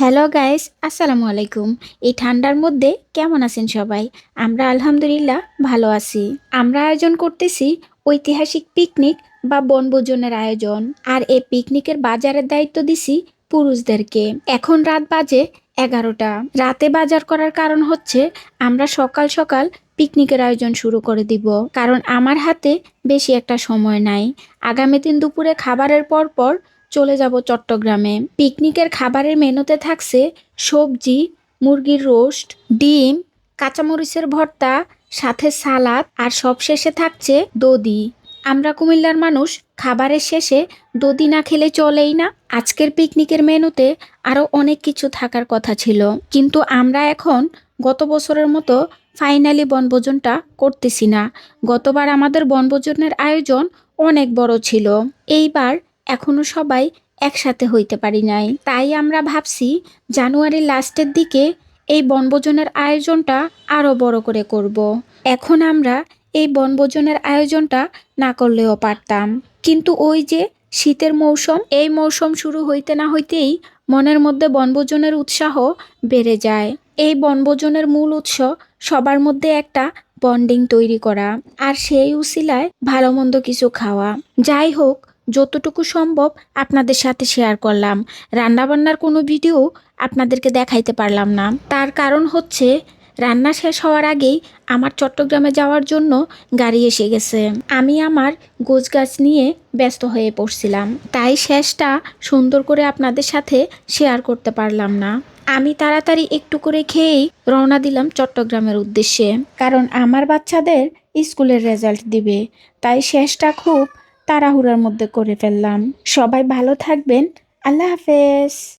Hello guys, আসসালামু আলাইকুম। এই ঠান্ডার মধ্যে কেমন আছেন সবাই? আমরা আলহামদুলিল্লাহ ভালো আছি। আমরা আয়োজন করতেছি ঐতিহাসিক পিকনিক বা বনভোজনের আয়োজন। আর এই পিকনিকের বাজারের দায়িত্ব দিছি পুরুষদেরকে। এখন রাত বাজে এগারোটা। রাতে বাজার করার কারণ হচ্ছে আমরা সকাল সকাল পিকনিকের আয়োজন শুরু করে দিব। কারণ আমার হাতে বেশি একটা সময় নাই। আগামী দিন দুপুরে খাবারের পর পর চলে যাব চট্টগ্রামে। পিকনিকের খাবারের মেনুতে থাকছে সবজি, মুরগির রোস্ট, ডিম, কাঁচামরিচের ভর্তা, সাথে সালাদ, আর সবশেষে থাকছে দদি আমরা কুমিল্লার মানুষ, খাবারের শেষে দদি না খেলে চলেই না। আজকের পিকনিকের মেনুতে আরও অনেক কিছু থাকার কথা ছিল। কিন্তু আমরা এখন গত বছরের মতো ফাইনালি বনভোজনটা করতেছি না। গতবার আমাদের বনভোজনের আয়োজন অনেক বড় ছিল। এইবার এখনও সবাই একসাথে হইতে পারি নাই। তাই আমরা ভাবছি জানুয়ারির লাস্টের দিকে এই বনভোজনের আয়োজনটা আরও বড় করে করব। এখন আমরা এই বনভোজনের আয়োজনটা না করলেও পারতাম। কিন্তু ওই যে শীতের মৌসুম, এই মৌসুম শুরু হইতে না হইতেই মনের মধ্যে বনভোজনের উৎসাহ বেড়ে যায়। এই বনভোজনের মূল উৎস সবার মধ্যে একটা বন্ডিং তৈরি করা আর সেই উসিলায় ভালো মন্দ কিছু খাওয়া। যাই হোক যতটুকু সম্ভব আপনাদের সাথে শেয়ার করলাম। রান্নাবান্নার কোনো ভিডিও আপনাদেরকে দেখাইতে পারলাম না। তার কারণ হচ্ছে, রান্না শেষ হওয়ার আগেই আমার চট্টগ্রামে যাওয়ার জন্য গাড়ি এসে গেছে। আমি আমার গোছ গাছ নিয়ে ব্যস্ত হয়ে পড়ছিলাম। তাই শেষটা সুন্দর করে আপনাদের সাথে শেয়ার করতে পারলাম না। আমি তাড়াতাড়ি একটু করে খেয়েই রওনা দিলাম চট্টগ্রামের উদ্দেশ্যে। কারণ আমার বাচ্চাদের স্কুলের রেজাল্ট দিবে। তাই শেষটা খুব তাড়াহুড়ার মধ্যে করে ফেললাম। সবাই ভালো থাকবেন। আল্লাহ হাফেজ।